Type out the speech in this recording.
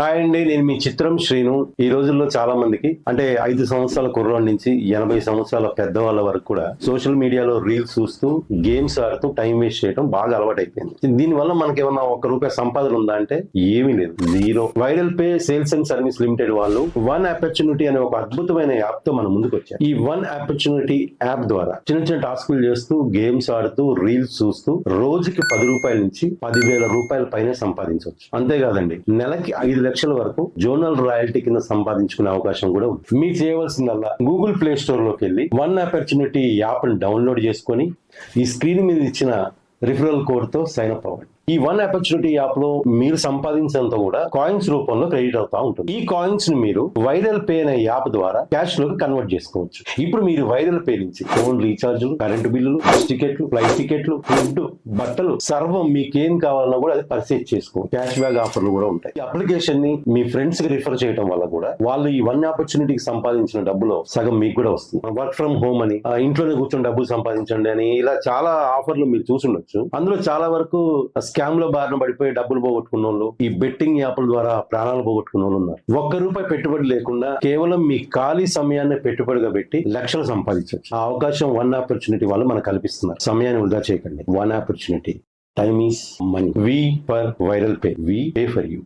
Hi అండి నేను మీ చిత్రం శ్రీను. ఈ రోజుల్లో చాలా మందికి అంటే ఐదు సంవత్సరాల కుర్రోళ్ళ నుంచి ఎనభై సంవత్సరాల పెద్దవాళ్ళ వరకు కూడా సోషల్ మీడియాలో రీల్స్ చూస్తూ గేమ్స్ ఆడుతూ టైం వేస్ట్ చేయడం బాగా అలవాటైపోయింది. దీనివల్ల మనకి ఏమన్నా ఒక రూపాయి సంపాదన ఉందా అంటే ఏమీ లేదు. Zero. Viral pay sales and service limited వాళ్ళు వన్ ఆపర్చునిటీ అనే ఒక అద్భుతమైన యాప్తో మనం ముందుకు వచ్చాం ఈ వన్ ఆపర్చునిటీ యాప్ ద్వారా చిన్న చిన్న టాస్కులు చేస్తూ గేమ్స్ ఆడుతూ రీల్స్ చూస్తూ రోజుకి పది రూపాయల నుంచి పదివేల రూపాయల పైన సంపాదించవచ్చు. అంతేకాదండి నెలకి ఐదు లక్షల వరకు జోనల్ రాయల్టీ కింద సంపాదించుకునే అవకాశం కూడా ఉంది. మీకు చేయవలసిందల్లా గూగుల్ ప్లే స్టోర్లోకి వెళ్ళి వన్ ఆపర్చునిటీ యాప్ని డౌన్లోడ్ చేసుకొని ఈ స్క్రీన్ మీద ఇచ్చిన రిఫరల్ కోడ్తో సైన్ అప్ అవ్వండి. ఈ వన్ ఆపర్చునిటీ యాప్లో మీరు సంపాదించినంత కూడా కాయిన్స్ రూపంలో క్రెడిట్ అవుతా ఉంటుంది. ఈ కాయిన్స్ని మీరు వైరల్ పే అనే యాప్ ద్వారా క్యాష్లోకి కన్వర్ట్ చేసుకోవచ్చు. ఇప్పుడు మీరు వైరల్ పే నుంచి ఫోన్ రీఛార్జ్లు కరెంటు బిల్లులు బస్ టికెట్లు ఫ్లైట్ టికెట్లు ఫుడ్ బట్టలు సర్వం మీకేం కావాలన్నా కూడా అది పర్చేజ్ చేసుకోవచ్చు క్యాష్ బ్యాక్ ఆఫర్లు కూడా ఉంటాయి. ఈ అప్లికేషన్ని మీ ఫ్రెండ్స్కి రిఫర్ చేయడం వల్ల కూడా వాళ్ళు ఈ వన్ ఆపర్చునిటీకి సంపాదించిన డబ్బులో సగం మీకు కూడా వస్తుంది. వర్క్ ఫ్రమ్ హోమ్ అని ఆ, ఇంట్లోనే కూర్చొని డబ్బులు సంపాదించండి అని ఇలా చాలా ఆఫర్లు మీరు చూసుండొచ్చు అందులో చాలా వరకు స్కామ్లో బారిన పడిపోయి డబ్బులు పోగొట్టుకున్న వాళ్ళు ఈ బెట్టింగ్ యాప్ల ద్వారా ప్రాణాలు పోగొట్టుకున్న వాళ్ళు ఉన్నారు. ఒక్క రూపాయి పెట్టుబడి లేకుండా కేవలం మీ ఖాళీ సమయాన్ని పెట్టుబడిగా పెట్టి లక్షలు సంపాదించవచ్చు. ఆ అవకాశం వన్ ఆపర్చునిటీ వాళ్ళు మనకు కల్పిస్తున్నారు. సమయాన్ని వృధా చేయకండి. One opportunity time is money we for viral pay we pay for you